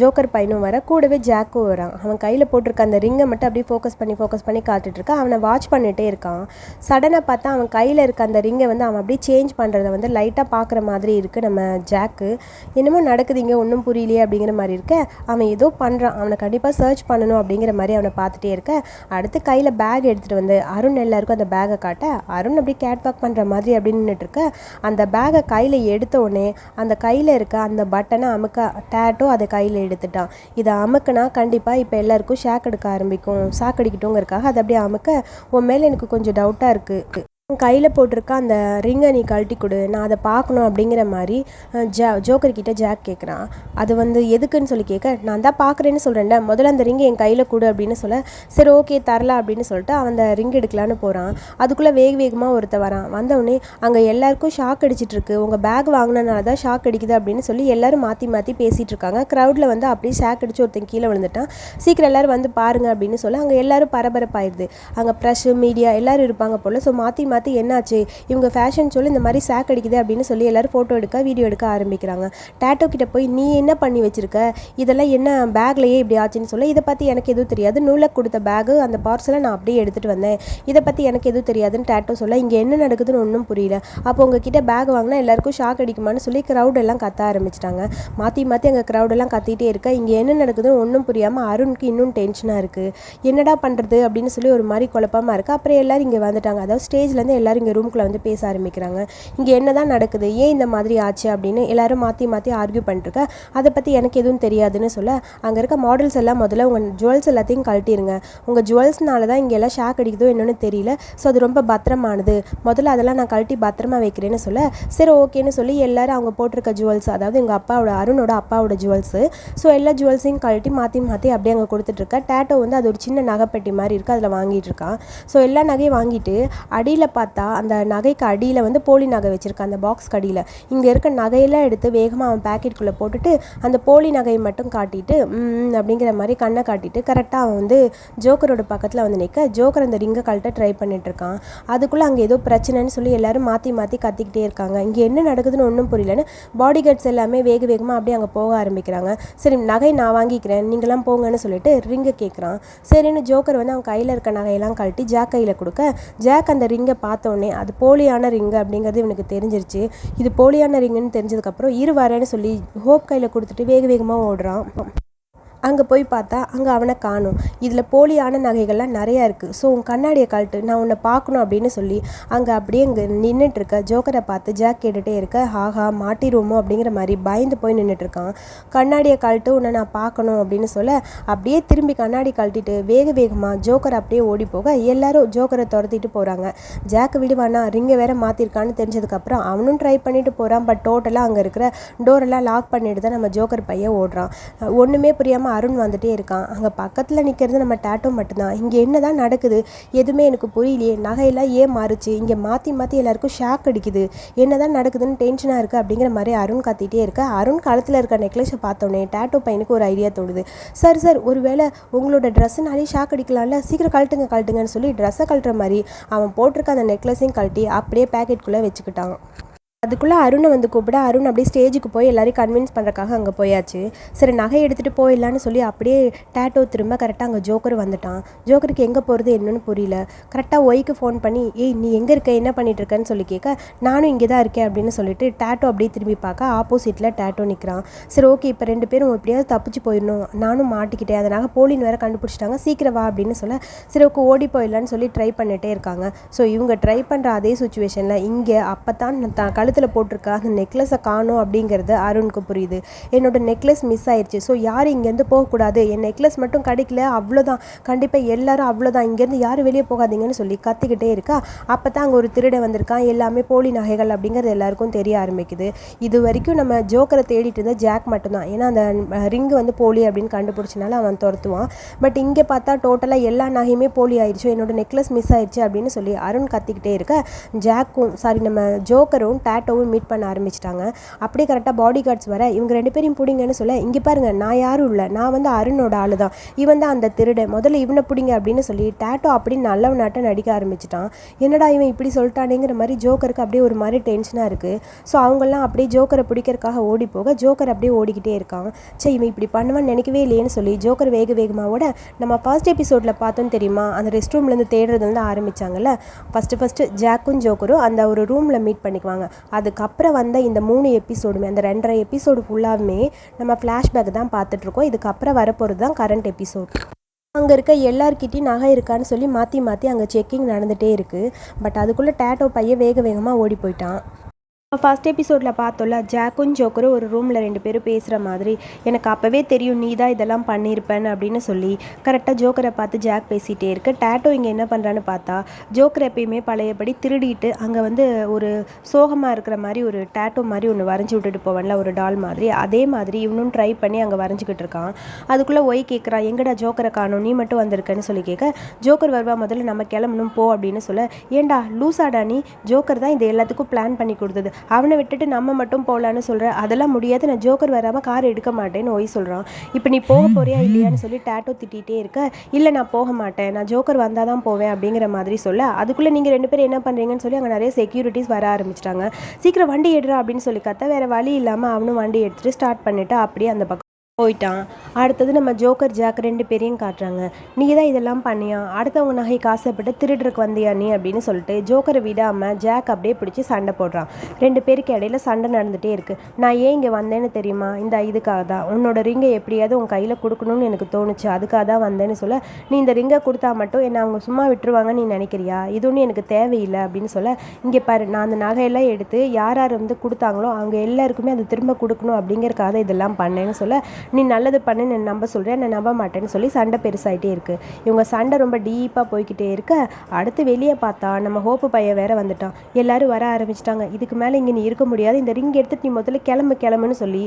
ஜோக்கர் பையனும் வர கூடவே ஜாக்கும் வரான். அவன் கையில் போட்டிருக்க அந்த ரிங்கை மட்டும் அப்படியே ஃபோக்கஸ் பண்ணி ஃபோக்கஸ் பண்ணி காத்துட்டு இருக்கான். அவனை வாட்ச் பண்ணிகிட்டே இருக்கான். சடனாக பார்த்தா அவன் கையில் இருக்க அந்த ரிங்கை வந்து அவன் அப்படியே சேஞ்ச் பண்ணுறத வந்து லைட்டாக பார்க்குற மாதிரி இருக்குது நம்ம ஜாக்கு என்னமோ நடக்குதுங்க ஒன்றும் புரியலையே அப்படிங்கிற மாதிரி இருக்க. அவன் ஏதோ பண்ணுறான் அவனை கண்டிப்பாக சர்ச் பண்ணணும் அப்படிங்கிற மாதிரி அவனை பார்த்துட்டே இருக்க. அடுத்து கையில் பேக் எடுத்துகிட்டு வந்து அருண் எல்லாருக்கும் அந்த பேக்கை காட்ட அருண் அப்படியே கேட்பாக் பண்ணுற மாதிரி அப்படின்னு இருக்க. அந்த பேக்கை கையில் எடுத்த உடனே அந்த கையில் இருக்க அந்த பட்டனை அமுக்க டேட்டோ அதை கையில் எடுத்துட்டான். இதை அமுக்குனா கண்டிப்பாக இப்போ எல்லாருக்கும் ஷாக் எடுக்க ஆரம்பிக்கும். ஷாக் அடிக்கட்டுங்கிறதுக்காக அதை அப்படியே அமுக்க உன் மேலே எனக்கு கொஞ்சம் டவுட்டாக இருக்குது கையில் போட்டிருக்க அந்த ரிங்கை நீ கழட்டி கொடு நான் அதை பார்க்கணும் அப்படிங்கிற மாதிரி ஜா ஜோக்கர் கிட்ட ஜாக் கேட்குறான் அது வந்து எதுக்குன்னு சொல்லி கேட்க நான் தான் பார்க்குறேன்னு சொல்கிறேன்ல முதல்ல அந்த ரிங்கை என் கையில் கொடு அப்படின்னு சொல்ல சரி ஓகே தரல அப்படின்னு சொல்லிட்டு அவன் அந்த ரிங் எடுக்கலான்னு போகிறான் அதுக்குள்ளே வேக வேகமாக ஒருத்த வரான். வந்தவுடனே அங்கே எல்லாருக்கும் ஷாக் அடிச்சிட்ருக்கு உங்கள் பேக் வாங்கினனால தான் ஷாக் அடிக்குது அப்படின்னு சொல்லி எல்லோரும் மாற்றி மாற்றி பேசிகிட்டு இருக்காங்க. க்ரௌடில் வந்து அப்படியே ஷாக் அடித்து ஒருத்தன் கீழே விழுந்துட்டான். சீக்கிரம் எல்லாரும் வந்து பாருங்க அப்படின்னு சொல்ல அங்கே எல்லாரும் பரபரப்பாயிடுது அங்கே ப்ரெஷ் மீடியா எல்லாரும் இருப்பாங்க போல். ஸோ மாற்றி மாற்றி பார்த்து என்னாச்சு? இவங்க ஃபேஷன் சொல்லி இந்த மாதிரி சாக் அடிக்குது அப்படின்னு சொல்லி எல்லாரும் ஃபோட்டோ எடுக்க வீடியோ எடுக்க ஆரம்பிக்கிறாங்க. டேட்டோ கிட்ட போய் நீ என்ன பண்ணி வச்சிருக்க? இதெல்லாம் என்ன பேக்லையே இப்படி ஆச்சுன்னு சொல்ல. இதை பற்றி எனக்கு எதுவும் தெரியாது. நூலை கொடுத்த பேகு அந்த பார்சலை நான் அப்படியே எடுத்துகிட்டு வந்தேன். இதை பற்றி எனக்கு எதுவும் தெரியாதுன்னு டேட்டோ சொல்ல இங்கே என்ன நடக்குதுன்னு ஒன்றும் புரியல. அப்போ உங்ககிட்ட பேக் வாங்கினா எல்லாருக்கும் ஷாக் அடிக்குமான்னு சொல்லி க்ரௌட் எல்லாம் கத்த ஆரம்பிச்சிட்டாங்க. மாற்றி மாற்றி அங்கே க்ரௌடெல்லாம் எல்லாம் கத்திட்டே இருக்க இங்கே என்ன நடக்குதுன்னு ஒன்றும் புரியாமல் அருணுக்கு இன்னும் டென்ஷனாக இருக்குது என்னடா பண்ணுறது அப்படின்னு சொல்லி ஒரு மாதிரி குழப்பமாக இருக்குது அப்புறம் எல்லாரும் இங்கே வந்துட்டாங்க. அதாவது ஸ்டேஜ்லேருந்து வந்து எல்லாரும் இங்கே ரூம்குள்ளே வந்து பேச ஆரம்பிக்கிறாங்க. இங்கே என்ன தான் நடக்குது? ஏன் இந்த மாதிரி ஆச்சு அப்படின்னு எல்லாரும் மாற்றி மாற்றி ஆர்கியூ பண்ணிருக்க அதை பற்றி எனக்கு எதுவும் தெரியாதுன்னு சொல்ல அங்கே இருக்க மாடல்ஸ் எல்லாம் முதல்ல உங்கள் ஜுவல்ஸ் எல்லாத்தையும் கழட்டிடுங்க உங்கள் ஜுவல்ஸ்னால தான் இங்கே எல்லாம் ஷாக் அடிக்குதோ என்னென்னு தெரியல. ஸோ அது ரொம்ப பத்திரமானது. முதல்ல அதெல்லாம் நான் கழட்டி பத்திரமா வைக்கிறேன்னு சொல்ல சரி ஓகேன்னு சொல்லி எல்லாரும் அவங்க போட்டிருக்க ஜுவல்ஸ் அதாவது எங்கள் அப்பாவோட அருணோட அப்பாவோட ஜுவல்ஸு ஸோ எல்லா ஜுவல்ஸையும் கழட்டி மாற்றி மாற்றி அப்படியே அங்கே கொடுத்துட்ருக்கா டேட்டோ வந்து அது ஒரு சின்ன நகைப்பெட்டி மாதிரி இருக்குது அதில் வாங்கிட்டு இருக்கான் ஸோ எல்லா நகையும் வாங்கிட்டு அடியில் பார்த்தா அந்த நகைக்கு அடியில் வந்து போலி நகை வச்சுருக்கான் அந்த பாக்ஸ்க்கு அடியில். இங்கே இருக்க நகையெல்லாம் எடுத்து வேகமாக அவன் பேக்கெட்டுக்குள்ளே போட்டுட்டு அந்த போலி நகையை மட்டும் காட்டிட்டு அப்படிங்கிற மாதிரி கண்ணை காட்டிட்டு கரெக்டாக அவன் வந்து ஜோக்கரோட பக்கத்தில் வந்து நிற்க ஜோக்கர் அந்த ரிங்கை கழட்ட ட்ரை பண்ணிட்டு இருக்கான். அதுக்குள்ளே அங்கே ஏதோ பிரச்சனைன்னு சொல்லி எல்லாரும் மாற்றி மாற்றி கத்திக்கிட்டே இருக்காங்க. இங்கே என்ன நடக்குதுன்னு ஒன்றும் புரியலன்னு பாடி கார்ட்ஸ் எல்லாமே வேக வேகமாக அப்படியே அங்கே போக ஆரம்பிக்கிறாங்க. சரி நகை நான் வாங்கிக்கிறேன் நீங்களாம் போங்கன்னு சொல்லிட்டு ரிங்கை கேட்குறான் சரின்னு ஜோக்கர் வந்து அவன் கையில் இருக்க நகையெல்லாம் கழட்டி ஜாக் கையில் கொடுக்க. ஜாக் அந்த ரிங்கை பார்த்தோன்னே அது போலியான ரிங்கு அப்படிங்கிறது இவனுக்கு தெரிஞ்சிருச்சு. இது போலியான ரிங்குன்னு தெரிஞ்சதுக்கப்புறம் இரு வரேன்னு சொல்லி ஹோப் கையில் கொடுத்துட்டு வேக வேகமாக ஓடுறான். அங்கே போய் பார்த்தா அங்கே அவனை காணும். இதில் போலியான நகைகள்லாம் நிறையா இருக்குது ஸோ உன் கண்ணாடியை கழட்டு நான் உன்னை பார்க்கணும் அப்படின்னு சொல்லி அங்கே அப்படியே இங்கே நின்றுட்டு இருக்க ஜோக்கரை பார்த்து ஜாக் கேட்டுகிட்டே இருக்க ஹாஹா மாட்டிடுவோமோ அப்படிங்கிற மாதிரி பயந்து போய் நின்றுட்டு இருக்கான் கண்ணாடியை கழட்டு உன்னை நான் பார்க்கணும் அப்படின்னு சொல்ல அப்படியே திரும்பி கண்ணாடி கழட்டிட்டு வேக வேகமாக ஜோக்கர் அப்படியே ஓடி போக எல்லாரும் ஜோக்கரை துரத்திட்டு போகிறாங்க ஜாக் விடுவானா? ரிங்கை வேற மாற்றிருக்கான்னு தெரிஞ்சதுக்கப்புறம் அவனும் ட்ரை பண்ணிட்டு போகிறான் பட் டோட்டலாக அங்கே இருக்கிற டோரெல்லாம் லாக் பண்ணிட்டு தான் நம்ம ஜோக்கர் பையன் ஓடுறான். ஒன்றுமே புரியாமல் அருண் வந்துட்டே இருக்கான். அங்கே பக்கத்தில் நிற்கிறது நம்ம டேட்டோ மட்டும்தான். இங்கே என்ன தான் நடக்குது? எதுவுமே எனக்கு புரியலையே. நகையெல்லாம் ஏன் மாறுச்சு? இங்கே மாற்றி மாற்றி எல்லாருக்கும் ஷாக் அடிக்குது. என்ன தான் நடக்குதுன்னு டென்ஷனாக இருக்குது அப்படிங்கிற மாதிரி அருண் கத்திட்டே இருக்க. அருண் காலத்தில் இருக்க நெக்லஸை பார்த்தோன்னே டேட்டோ பையனுக்கு ஒரு ஐடியா தோணுது. சார் சார் ஒருவேளை உங்களோட ட்ரெஸ்ஸுனாலே ஷாக் அடிக்கலாம்ல? சீக்கிரம் கழட்டுங்க கழட்டுங்கன்னு சொல்லி ட்ரெஸ்ஸை கழட்டுற மாதிரி அவன் போட்டிருக்க அந்த நெக்லஸையும் கழட்டி அப்படியே பேக்கெட்குள்ளே வச்சுக்கிட்டான். அதுக்குள்ளே அருணை வந்து கூப்பிட அருண் அப்படியே ஸ்டேஜுக்கு போய் எல்லாரையும் கன்வின்ஸ் பண்ணுறக்காக அங்கே போயாச்சு. சரி நகை எடுத்துகிட்டு போயிடலான்னு சொல்லி அப்படியே டேட்டோ திரும்ப கரெக்டாக அங்கே ஜோக்கர் வந்துட்டான். ஜோக்கருக்கு எங்கே போகிறது என்னன்னு புரியல. கரெக்டாக ஒய்க்கு ஃபோன் பண்ணி ஏய் நீ எங்கே இருக்க? என்ன பண்ணிட்டு இருக்கேன்னு சொல்லி கேட்க நானும் இங்கே தான் இருக்கேன் அப்படின்னு சொல்லிட்டு டேட்டோ அப்படியே திரும்பி பார்க்க ஆப்போசிட்டில் டேட்டோ நிற்கிறான் சரி ஓகே இப்போ ரெண்டு பேரும் எப்படியாவது தப்பிச்சு போயிடணும். நானும் மாட்டிக்கிட்டேன். அதனால் போலின் வேறு கண்டுபிடிச்சிட்டாங்க. சீக்கிரம் வா அப்படின்னு சொல்ல சரி ஓகே ஓடி போயிடலான்னு சொல்லி ட்ரை பண்ணிகிட்டே இருக்காங்க. ஸோ இவங்க ட்ரை பண்ணுற அதே சுச்சுவேஷனில் இங்கே அப்போ தான் கழுத்தில் போட்டிருக்க? அந்த நெக்லஸை காணும் அப்படிங்கிறது அருணுக்கு புரியுது. என்னோட நெக்லஸ் மிஸ் ஆயிடுச்சு ஸோ யாரும் இங்கேருந்து போகக்கூடாது. என் நெக்லஸ் மட்டும் கிடைக்கல. அவ்வளோதான் கண்டிப்பாக எல்லாரும் அவ்வளோதான் இங்கேருந்து யாரும் வெளியே போகாதீங்கன்னு சொல்லி கத்திக்கிட்டே இருக்கா. அப்போ தான் அங்கே ஒரு திருடை வந்திருக்கான். எல்லாமே போலி நகைகள் அப்படிங்கிறது எல்லாருக்கும் தெரிய ஆரம்பிக்குது. இது வரைக்கும் நம்ம ஜோக்கரை தேடிட்டு இருந்த ஜாக் மட்டும்தான். ஏன்னா அந்த ரிங்கு வந்து போலி அப்படின்னு கண்டுபிடிச்சனால அவன் துரத்துவான். பட் இங்கே பார்த்தா டோட்டலாக எல்லா நகையுமே போலி ஆயிடுச்சு என்னோட நெக்லஸ் மிஸ் ஆயிடுச்சு அப்படின்னு சொல்லி அருண் கத்திக்கிட்டே இருக்க. ஜாக்கும் சாரி நம்ம ஜோக்கரும் டே டேட்டோவும் மீட் பண்ண ஆரம்பிச்சிட்டாங்க. அப்படியே கரெக்டாக பாடி கார்ட்ஸ் வர இவங்க ரெண்டு பேரையும் பிடிங்கன்னு சொல்ல இங்கே பாருங்கள் நான் யாரும் இல்லை நான் வந்து அருணோட ஆளு தான் இவன் தான் அந்த திருடன். முதல்ல இவனை பிடிங்க அப்படின்னு சொல்லி டேட்டோ அப்படின்னு நல்லவனாட்ட நடிக்க ஆரம்பிச்சிட்டான். என்னடா இவன் இப்படி சொல்லிட்டானேங்கிற மாதிரி ஜோக்கருக்கு அப்படியே ஒரு மாதிரி டென்ஷனாக இருக்குது ஸோ அவங்கெல்லாம் அப்படியே ஜோக்கரை பிடிக்கிறதுக்காக ஓடி போக ஜோக்கர் அப்படியே ஓடிக்கிட்டே இருக்கான். சே இவன் இப்படி பண்ணுவான்னு நினைக்கவே இல்லையேன்னு சொல்லி ஜோக்கர் வேக வேகமாவோட நம்ம ஃபர்ஸ்ட் எபிசோடில் பார்த்தோம் தெரியுமா? அந்த ரெஸ்ட் ரூம்லேருந்து தேடுறது வந்து ஆரம்பிச்சாங்கல்ல? ஃபஸ்ட்டு ஃபஸ்ட்டு ஜாக்கும் ஜோக்கரும் அந்த ஒரு ரூமில் மீட் பண்ணிக்குவாங்க. அதுக்கப்புறம் வந்த இந்த மூணு எபிசோடுமே அந்த ரெண்டரை எபிசோடு ஃபுல்லாகவுமே நம்ம ஃப்ளாஷ்பேக் தான் பார்த்துட்ருக்கோம் இதுக்கப்புறம் வரப்போகிறது தான் கரண்ட் எபிசோட் அங்கே இருக்க எல்லார்கிட்டையும் நகை இருக்கான்னு சொல்லி மாற்றி மாற்றி அங்கே செக்கிங் நடந்துகிட்டே இருக்குது பட் அதுக்குள்ளே டேட்டோ பையன் வேக வேகமாக ஓடி போயிட்டான். ஃபர்ஸ்ட் எபிசோடில் பார்த்தோம்ல ஜாக்கும் ஜோக்கரும் ஒரு ரூமில் ரெண்டு பேரும் பேசுகிற மாதிரி எனக்கு அப்போவே தெரியும் நீ தான் இதெல்லாம் பண்ணியிருப்பேன்னு அப்படின்னு சொல்லி கரெக்டாக ஜோக்கரை பார்த்து ஜாக் பேசிகிட்டே இருக்கு. டேட்டோ இங்கே என்ன பண்ணுறான்னு பார்த்தா ஜோக்கர் எப்பயுமே பழையபடி திருடிட்டு அங்கே வந்து ஒரு சோகமாக இருக்கிற மாதிரி ஒரு டேட்டோ மாதிரி ஒன்று வரைஞ்சி விட்டுட்டு போவேன்ல ஒரு டால் மாதிரி. அதே மாதிரி இவனும் ட்ரை பண்ணி அங்கே வரைஞ்சிக்கிட்டு இருக்கான். அதுக்குள்ளே ஒய் கேட்குறான் எங்கடா ஜோக்கரை காணும்? நீ மட்டும் வந்திருக்கேன்னு சொல்லி கேட்க ஜோக்கர் வருவா முதல்ல நம்ம கிளம்பணும் போ அப்படின்னு சொல்ல ஏண்டா லூசாடா நீ? ஜோக்கர் தான் இது எல்லாத்துக்கும் பிளான் பண்ணி கொடுத்தது. அவனை விட்டுட்டு நம்ம மட்டும் போகலான்னு சொல்கிற அதெல்லாம் முடியாது. நான் ஜோக்கர் வராமல் கார் எடுக்க மாட்டேன்னு ஒய் சொல்கிறான் இப்போ நீ போக போறியா இல்லையான்னு சொல்லி டேட்டோ திட்டிகிட்டே இருக்க. இல்லை நான் போக மாட்டேன். நான் ஜோக்கர் வந்தால் தான் போவேன் அப்படிங்கிற மாதிரி சொல்ல அதுக்குள்ளே நீங்கள் ரெண்டு பேரும் என்ன பண்ணுறீங்கன்னு சொல்லி அங்கே நிறைய செக்யூரிட்டிஸ் வர ஆரம்பிச்சிட்டாங்க. சீக்கிரம் வண்டி எடுறா அப்படின்னு சொல்லி கத்த வேறு வழி இல்லாமல் அவனும் வண்டி எடுத்துகிட்டு ஸ்டார்ட் பண்ணிவிட்டு அப்படியே அந்த பக்கம் போயிட்டான். அடுத்தது நம்ம ஜோக்கர் ஜாக் ரெண்டு பேரையும் காட்டுறாங்க. நீ தான் இதெல்லாம் பண்ணியா? அடுத்தவங்க நகை காசைப்பட்டு திருடுறக்கு வந்தியா நீ? அப்படின்னு சொல்லிட்டு ஜோக்கரை விடாமல் ஜாக் அப்படியே பிடிச்சி சண்டை போடுறான். ரெண்டு பேருக்கு இடையில சண்டை நடந்துகிட்டே இருக்குது நான் ஏன் இங்கே வந்தேன்னு தெரியுமா? இந்த இதுக்காக தான். உன்னோட ரிங்கை எப்படியாவது உன் கையில் கொடுக்கணும்னு எனக்கு தோணுச்சு. அதுக்காக தான் வந்தேன்னு சொல்ல நீ இந்த ரிங்கை கொடுத்தா மட்டும் என்னை அவங்க சும்மா விட்டுருவாங்கன்னு நீ நினைக்கிறியா? இது ஒன்றும் எனக்கு தேவையில்லை. அப்படின்னு சொல்ல இங்கே பாரு நான் அந்த நகையெல்லாம் எடுத்து யார் யார் வந்து கொடுத்தாங்களோ அவங்க எல்லாருக்குமே அதை திரும்ப கொடுக்கணும் அப்படிங்கறக்காக தான் இதெல்லாம் பண்ணேன்னு சொல்ல நீ நல்லது பண்ணு நான் நம்ப சொல்கிறேன் நான் நம்ப மாட்டேன்னு சொல்லி சண்டை பெருசாகிட்டே இருக்குது இவங்க சண்டை ரொம்ப டீப்பாக போய்கிட்டே இருக்க. அடுத்து வெளியே பார்த்தா நம்ம ஹோப்பு பையன் வேற வந்துட்டான். எல்லாரும் வர ஆரம்பிச்சிட்டாங்க. இதுக்கு மேலே இங்கே நீ இருக்க முடியாது. இந்த ரிங் எடுத்துட்டு நீ முதல்ல கிளம்பு கிளம்புன்னு சொல்லி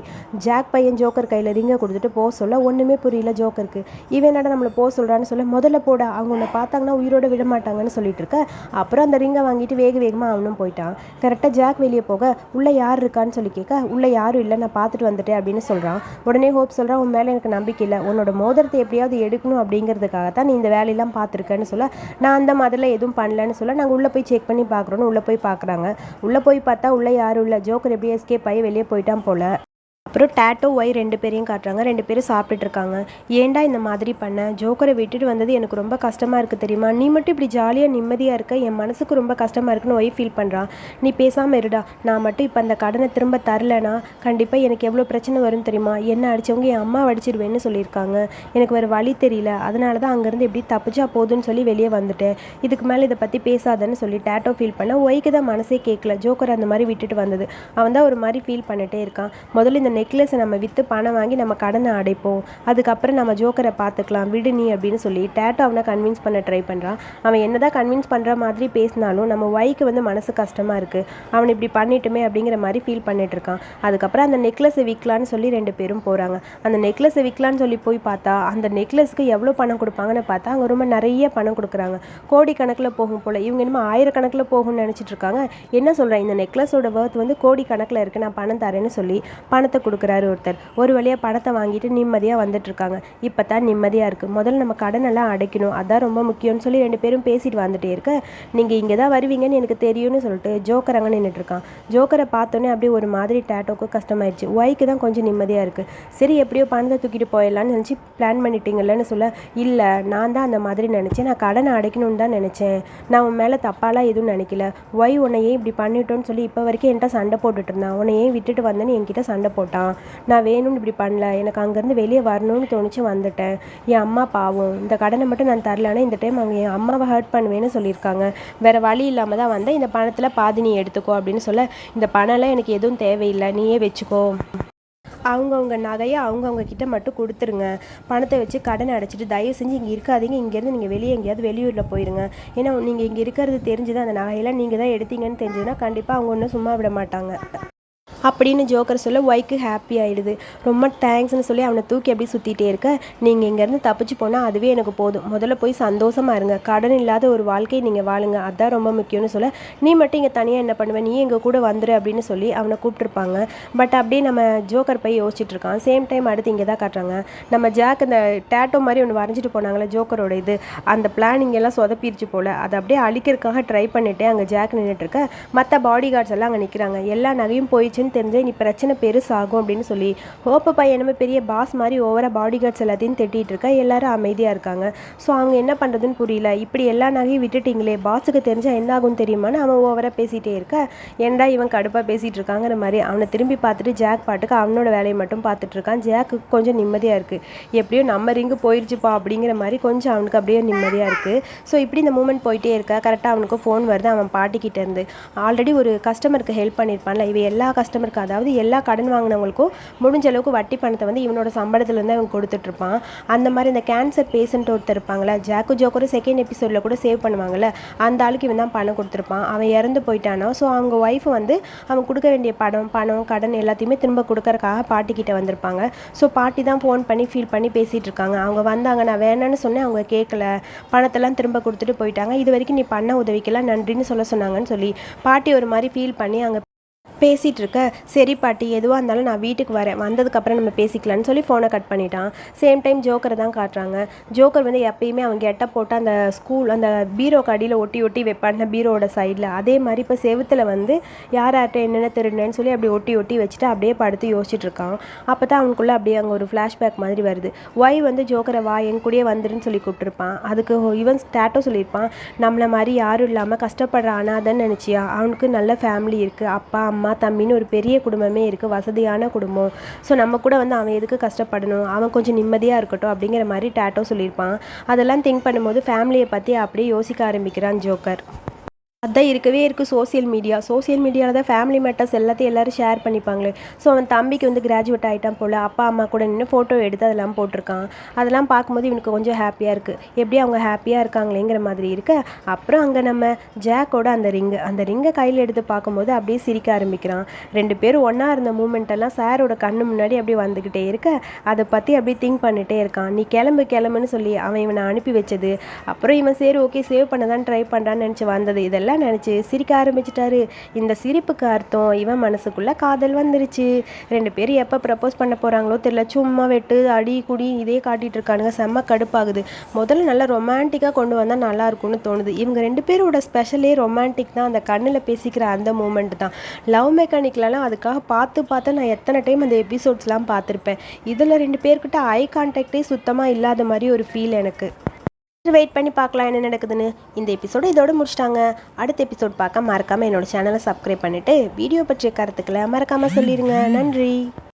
ஜாக் பையன் ஜோக்கர் கையில் ரிங்கை கொடுத்துட்டு போக சொல்ல. ஒன்றுமே புரியல ஜோக்கருக்கு இவன் என்னடா நம்மளை போக சொல்கிறான்னு சொல்ல. முதல்ல போடா. அவங்க உன்னை பார்த்தாங்கன்னா உயிரோட விட மாட்டாங்கன்னு சொல்லிட்டு இருக்க. அப்புறம் அந்த ரிங்கை வாங்கிட்டு வேக வேகமாக அவனும் போயிட்டான். கரெக்டாக ஜாக் வெளியே போக உள்ளே யார் இருக்கான்னு சொல்லி கேட்க உள்ளே யாரும் இல்லை. நான் பார்த்துட்டு வந்துட்டேன் அப்படின்னு சொல்கிறான் உடனே ஹோப் சொல்கிறேன் உன் மேலே எனக்கு நம்பிக்கை இல்லை. உன்னோட மோதிரத்தை எப்படியாவது எடுக்கணும் அப்படிங்கிறதுக்காக தான் நீ இந்த வேலையெல்லாம் பார்த்துருக்கேன்னு சொல்ல நான் அந்த மாதிரிலாம் எதுவும் பண்ணலன்னு சொல்ல நாங்கள் உள்ளே போய் செக் பண்ணி பார்க்குறோன்னு உள்ளே போய் பார்க்குறாங்க. உள்ளே போய் பார்த்தா உள்ளே யாரும் இல்லை. ஜோக்கர் எப்படியே எஸ்கேப் ஆகி வெளியே போயிட்டான் போல. அப்புறம் டேட்டோ ஒய் ரெண்டு பேரையும் காட்டுறாங்க. ரெண்டு பேரும் சாப்பிட்டுட்டு இருக்காங்க. ஏன்டா இந்த மாதிரி பண்ண? ஜோக்கரை விட்டுட்டு வந்தது எனக்கு ரொம்ப கஷ்டமாக இருக்குது தெரியுமா? நீ மட்டும் இப்படி ஜாலியாக நிம்மதியாக இருக்க. என் மனசுக்கு ரொம்ப கஷ்டமாக இருக்குன்னு ஒய் ஃபீல் பண்ணுறான் நீ பேசாமல் இருடா. நான் மட்டும் இப்போ அந்த கடனை திரும்ப தரலனா கண்டிப்பாக எனக்கு எவ்வளோ பிரச்சனை வரும்னு தெரியுமா? என்ன அடித்தவங்க என் அம்மா அடிச்சிடுவேன்னு சொல்லியிருக்காங்க. எனக்கு வேறு வழி தெரியல. அதனால தான் அங்கேருந்து எப்படி தப்பிச்சா போதுன்னு சொல்லி வெளியே வந்துட்டேன். இதுக்கு மேலே இதை பற்றி பேசாதன்னு சொல்லி டேட்டோ ஃபீல் பண்ண ஒய்க்கு தான் மனசே கேட்கல ஜோக்கர் அந்த மாதிரி விட்டுட்டு வந்தது. அவன் தான் ஒரு மாதிரி ஃபீல் பண்ணிட்டே இருக்கான். முதல்ல இந்த நெக்லஸை நம்ம விற்று பணம் வாங்கி நம்ம கடனை அடைப்போம். அதுக்கப்புறம் நம்ம ஜோக்கரை பார்த்துக்கலாம் விடு நீ அப்படின்னு சொல்லி டேட்டோ அவனை கன்வின்ஸ் பண்ண ட்ரை பண்ணுறான் அவன் என்னதான் கன்வின்ஸ் பண்ணுற மாதிரி பேசினாலும் நம்ம ஒய்க்கு வந்து மனசு கஷ்டமாக இருக்குது அவன் இப்படி பண்ணிட்டுமே அப்படிங்கிற மாதிரி ஃபீல் பண்ணிட்டு இருக்கான். அதுக்கப்புறம் அந்த நெக்லஸை விற்கலான்னு சொல்லி ரெண்டு பேரும் போகிறாங்க அந்த நெக்லஸை விற்கலான்னு சொல்லி போய் பார்த்தா அந்த நெக்லஸ்க்கு எவ்வளோ பணம் கொடுப்பாங்கன்னு பார்த்தா அங்கே ரொம்ப நிறைய பணம் கொடுக்குறாங்க. கோடி கணக்கில் போகும் போல் இவங்க என்னமோ ஆயிரக்கணக்கில் போகும்னு நினச்சிட்டு இருக்காங்க. என்ன சொல்கிறேன் இந்த நெக்லஸோட ஒர்த் வந்து கோடி கணக்கில் இருக்குது நான் பணம் தரேன்னு சொல்லி பணத்தை கொடுக்குறாரு ஒருத்தர். ஒரு வழியாக பணத்தை வாங்கிட்டு நிம்மதியாக வந்துட்டுருக்காங்க. இப்போ தான் நிம்மதியாக இருக்குது முதல்ல நம்ம கடனெல்லாம் அடைக்கணும். அதான் ரொம்ப முக்கியம்னு சொல்லி ரெண்டு பேரும் பேசிட்டு வந்துட்டே இருக்க. நீங்கள் இங்கே தான் வருவீங்கன்னு எனக்கு தெரியும்னு சொல்லிட்டு ஜோக்கர் அங்கே நின்றுட்டுருக்கான் ஜோக்கரை பார்த்தோன்னே அப்படியே ஒரு மாதிரி டேட்டோக்கு கஷ்டமாயிடுச்சு. ஒய்க்கு தான் கொஞ்சம் நிம்மதியாக இருக்குது சரி எப்படியோ பணத்தை தூக்கிட்டு போயிடலான்னு நினச்சி பிளான் பண்ணிட்டீங்கல்லன்னு சொல்ல இல்லை நான் தான் அந்த மாதிரி நினச்சேன். நான் கடனை அடைக்கணும்னு தான் நினச்சேன். நான் உன் மேலே தப்பாலாம் எதுவும் நினைக்கல. ஒய் உன்னை ஏன் இப்படி பண்ணிட்டோன்னு சொல்லி இப்போ வரைக்கும் என்கிட்ட சண்டை போட்டுட்டு இருந்தான். உன்னை ஏன் விட்டுட்டு வந்தேன்னு என்கிட்ட சண்டை போட்டான். நான் வேணும்னு இப்படி பண்ணல எனக்கு அங்கேருந்து வெளியே வரணும்னு தோணுச்சு வந்துட்டேன். என் அம்மா பாவம். இந்த கடனை மட்டும் நான் தரலன்னா இந்த டைம் அவங்க என் அம்மாவை ஹர்ட் பண்ணுவேன்னு சொல்லியிருக்காங்க. வேற வழி இல்லாமல் தான் வந்தேன். இந்த பணத்தில் பாதி நீ எடுத்துக்கோ அப்படின்னு சொல்ல இந்த பணம்லாம் எனக்கு எதுவும் தேவையில்லை நீயே வச்சுக்கோ. அவங்கவுங்க நகையை அவங்கவுங்க கிட்ட மட்டும் கொடுத்துருங்க. பணத்தை வச்சு கடனை அடைச்சிட்டு தயவு செஞ்சு இங்கே இருக்காதீங்க. இங்கேருந்து நீங்கள் வெளியே எங்கேயாவது வெளியூரில் போயிருங்க. ஏன்னா நீங்கள் இங்கே இருக்கிறது தெரிஞ்சுது அந்த நகையெல்லாம் நீங்கள் தான் எடுத்தீங்கன்னு தெரிஞ்சதுன்னா கண்டிப்பாக அவங்க ஒன்றும் சும்மா விட மாட்டாங்க. அப்படின்னு ஜோக்கர் சொல்ல ஒய்க்கு ஹாப்பி ஆகிடுது ரொம்ப தேங்க்ஸ்னு சொல்லி அவனை தூக்கி அப்படியே சுற்றிட்டே இருக்க. நீங்கள் இங்கேருந்து தப்பிச்சு போனால் அதுவே எனக்கு போதும். முதல்ல போய் சந்தோஷமாக இருங்க. கடன் இல்லாத ஒரு வாழ்க்கையை நீங்கள் வாழுங்க. அதான் ரொம்ப முக்கியம்னு சொல்ல நீ மட்டும் இங்கே தனியாக என்ன பண்ணுவேன் நீ எங்கள் கூட வந்துரு அப்படின்னு சொல்லி அவனை கூப்பிட்ருப்பாங்க பட் அப்படியே நம்ம ஜோக்கர் போய் யோசிச்சுட்டு இருக்கான். சேம் டைம் அடுத்து இங்கே தான் காட்டுறாங்க. நம்ம ஜாக் இந்த டேட்டோ மாதிரி ஒன்று வரைஞ்சிட்டு போனாங்களே ஜோக்கரோட இது. அந்த பிளானிங் எல்லாம் சொதப்பிருச்சு போல். அதை அப்படியே அழிக்கிறதுக்காக ட்ரை பண்ணிட்டு அங்கே ஜாக் நின்றுட்டு இருக்க. மற்ற பாடி கார்ட்ஸ் எல்லாம் அங்கே நிற்கிறாங்க எல்லா நகையும் போயிடுச்சுன்னு தெரிஞ்சு நீ பிரச்சனை பெருசாகும் அப்படின்னு சொல்லி ஹோப்பை பையன் என்னமோ பெரிய பாஸ் மாதிரி ஓவராக பாடி கார்ட்ஸ் எல்லாத்தையும் திட்டிகிட்டு இருக்கா. எல்லாரும் அமைதியாக இருக்காங்க. ஸோ அவங்க என்ன பண்ணுறதுன்னு புரியல. இப்படி எல்லா நகையும் விட்டுட்டீங்களே பாஸுக்கு தெரிஞ்சால் என்ன ஆகும் தெரியுமான்னு அவன் ஓவராக பேசிகிட்டே இருக்க. ஏன்டா இவன் கடுப்பாக பேசிகிட்டு இருக்காங்கிற மாதிரி அவனை திரும்பி பார்த்துட்டு ஜாக் பாட்டுக்கு அவனோட வேலையை மட்டும் பார்த்துட்டு இருக்கான். ஜாக்கு கொஞ்சம் நிம்மதியாக இருக்குது எப்படியோ நம்ம ரிங்கு போயிடுச்சுப்பா அப்படிங்கிற மாதிரி கொஞ்சம் அவனுக்கு அப்படியே நிம்மதியாக இருக்குது ஸோ இப்படி இந்த மூமெண்ட் போயிட்டே இருக்கா. கரெக்டாக அவனுக்கு ஃபோன் வருது. அவன் பாட்டிக்கிட்டேருந்து. ஆல்ரெடி ஒரு கஸ்டமருக்கு ஹெல்ப் பண்ணியிருப்பான்ல. இவ எல்லா கஸ்டமருக்கு அதாவது எல்லா கடன் வாங்கினவங்களுக்கும் முடிஞ்ச அளவுக்கு வட்டி பணத்தை வந்து இவனோட சம்பளத்துலேருந்து அவங்க கொடுத்துட்ருப்பான். அந்த மாதிரி இந்த கேன்சர் பேஷண்ட் ஒருத்தர் இருப்பாங்களா ஜாக்கு ஜோக்கரும் செகண்ட் எபிசோடில் கூட சேவ் பண்ணுவாங்கல்ல அந்த ஆளுக்கு இவன் தான் பணம் கொடுத்துருப்பான். அவன் இறந்து போயிட்டானா? ஸோ அவங்க ஒய்ஃப் வந்து அவன் கொடுக்க வேண்டிய பணம் பணம் கடன் எல்லாத்தையுமே திரும்ப கொடுக்கறக்காக பாட்டிக்கிட்ட வந்திருப்பாங்க. ஸோ பாட்டி தான் ஃபோன் பண்ணி ஃபீல் பண்ணி பேசிகிட்டு இருக்காங்க அவங்க வந்தாங்க நான் வேணான்னு சொன்னேன் அவங்க கேட்கல பணத்தெல்லாம் திரும்ப கொடுத்துட்டு போயிட்டாங்க. இது வரைக்கும் நீ பண்ண உதவிக்கெல்லாம் நன்றின்னு சொல்ல சொன்னாங்கன்னு சொல்லி பாட்டி ஒரு மாதிரி ஃபீல் பண்ணி அங்கே பேசிகிட்டு இருக்க சரி பாட்டி எதுவாக இருந்தாலும் நான் வீட்டுக்கு வரேன். வந்ததுக்கப்புறம் நம்ம பேசிக்கலான்னு சொல்லி ஃபோனை கட் பண்ணிட்டான். சேம் டைம் ஜோக்கரை தான் காட்டுறாங்க. ஜோக்கர் வந்து எப்பயுமே அவங்க எட்ட போட்டு அந்த ஸ்கூல் அந்த பீரோ கடியில் ஒட்டி ஒட்டி வைப்பான். பீரோட சைடில் அதே மாதிரி இப்போ செவுத்தில் வந்து யார் யார்கிட்ட என்னென்ன திருடினேன்னு சொல்லி அப்படியே ஒட்டி ஒட்டி வச்சுட்டு அப்படியே படுத்து யோசிச்சுட்டு இருக்கான் அப்போ தான் அவனுக்குள்ளே அப்படியே அங்கே ஒரு ஃப்ளாஷ்பேக் மாதிரி வருது. ஒய் வந்து ஜோக்கரை வா என் கூடயே வந்துருன்னு சொல்லி கூப்பிட்டுருப்பான் அதுக்கு ஈவன் ஸ்டாட்டோ சொல்லியிருப்பான். நம்மளை மாதிரி யாரும் இல்லாமல் கஷ்டப்படுற அனாதன்னு நினச்சியா? அவனுக்கு நல்ல ஃபேமிலி இருக்குது அப்பா அம்மா தம்பின்னு ஒரு பெரிய குடும்பமே இருக்குது வசதியான குடும்பம். ஸோ நம்ம கூட வந்து அவன் எதுக்கு கஷ்டப்படணும்? அவன் கொஞ்சம் நிம்மதியாக இருக்கட்டும் அப்படிங்கிற மாதிரி டேட்டோ சொல்லியிருப்பான். அதெல்லாம் திங்க் பண்ணும்போது ஃபேமிலியை பற்றி அப்படியே யோசிக்க ஆரம்பிக்கிறான் ஜோக்கர். அதான் இருக்கவே இருக்குது சோசியல் மீடியா சோசியல் மீடியாவில் தான் ஃபேமிலி மேட்டர்ஸ் எல்லாத்தையும் எல்லோரும் ஷேர் பண்ணிப்பாங்களே. ஸோ அவன் தம்பிக்கு வந்து கிராஜுவேட் ஆகிட்டான் போல் அப்பா அம்மா கூட நின்று ஃபோட்டோ எடுத்து அதெல்லாம் போட்டிருக்கான். அதெல்லாம் பார்க்கும்போது இவனுக்கு கொஞ்சம் ஹாப்பியாக இருக்குது எப்படி அவங்க ஹாப்பியாக இருக்காங்களேங்கிற மாதிரி இருக்கு. அப்புறம் அங்கே நம்ம ஜாக்கோட அந்த ரிங்கு அந்த ரிங்கை கையில் எடுத்து பார்க்கும்போது அப்படியே சிரிக்க ஆரம்பிக்கிறான். ரெண்டு பேரும் ஒன்றா இருந்த மூமெண்ட்டெல்லாம் சாரோட கண்ணு முன்னாடி அப்படியே வந்துக்கிட்டே இருக்க. அதை பற்றி அப்படியே திங்க் பண்ணிகிட்டே இருக்கான். நீ கிளம்பு கிளம்புன்னு சொல்லி அவன் இவனை அனுப்பி வச்சது. அப்புறம் இவன் சரி ஓகே சேவ் பண்ண தான் ட்ரை பண்ணுறான்னு நினச்சி வந்தது. இதெல்லாம் எல்லாம் நினச்சி சிரிக்க ஆரம்பிச்சிட்டாரு. இந்த சிரிப்புக்கு அர்த்தம் இவன் மனசுக்குள்ளே காதல் வந்துருச்சு. ரெண்டு பேரும் எப்போ ப்ரப்போஸ் பண்ண போகிறாங்களோ தெரியல. சும்மா வெட்டு அடி குடி இதே காட்டிகிட்டு இருக்கானுங்க. செம்ம கடுப்பாகுது. முதல்ல நல்லா ரொமான்டிக்காக கொண்டு வந்தால் நல்லா இருக்கும்னு தோணுது. இவங்க ரெண்டு பேரோட ஸ்பெஷலே ரொமான்டிக் தான். அந்த கண்ணில் பேசிக்கிற அந்த மூமெண்ட் தான். லவ் மெக்கானிக்லலாம் அதுக்காக பார்த்து பார்த்து நான் எத்தனை டைம் அந்த எபிசோட்ஸ்லாம் பார்த்துருப்பேன். இதில் ரெண்டு பேர்கிட்ட ஐ கான்டாக்டே சுத்தமாக இல்லாத மாதிரி ஒரு ஃபீல் எனக்கு. வெயிட் பண்ணி பார்க்கலாம் என்ன நடக்குதுன்னு. இந்த எபிசோடு இதோட முடிச்சிட்டாங்க. அடுத்த எபிசோட் பார்க்க மறக்காமல் என்னோட சேனலை சப்ஸ்கிரைப் பண்ணிவிட்டு வீடியோ பற்றிய கருத்துக்களை மறக்காமல் சொல்லிடுங்க நன்றி.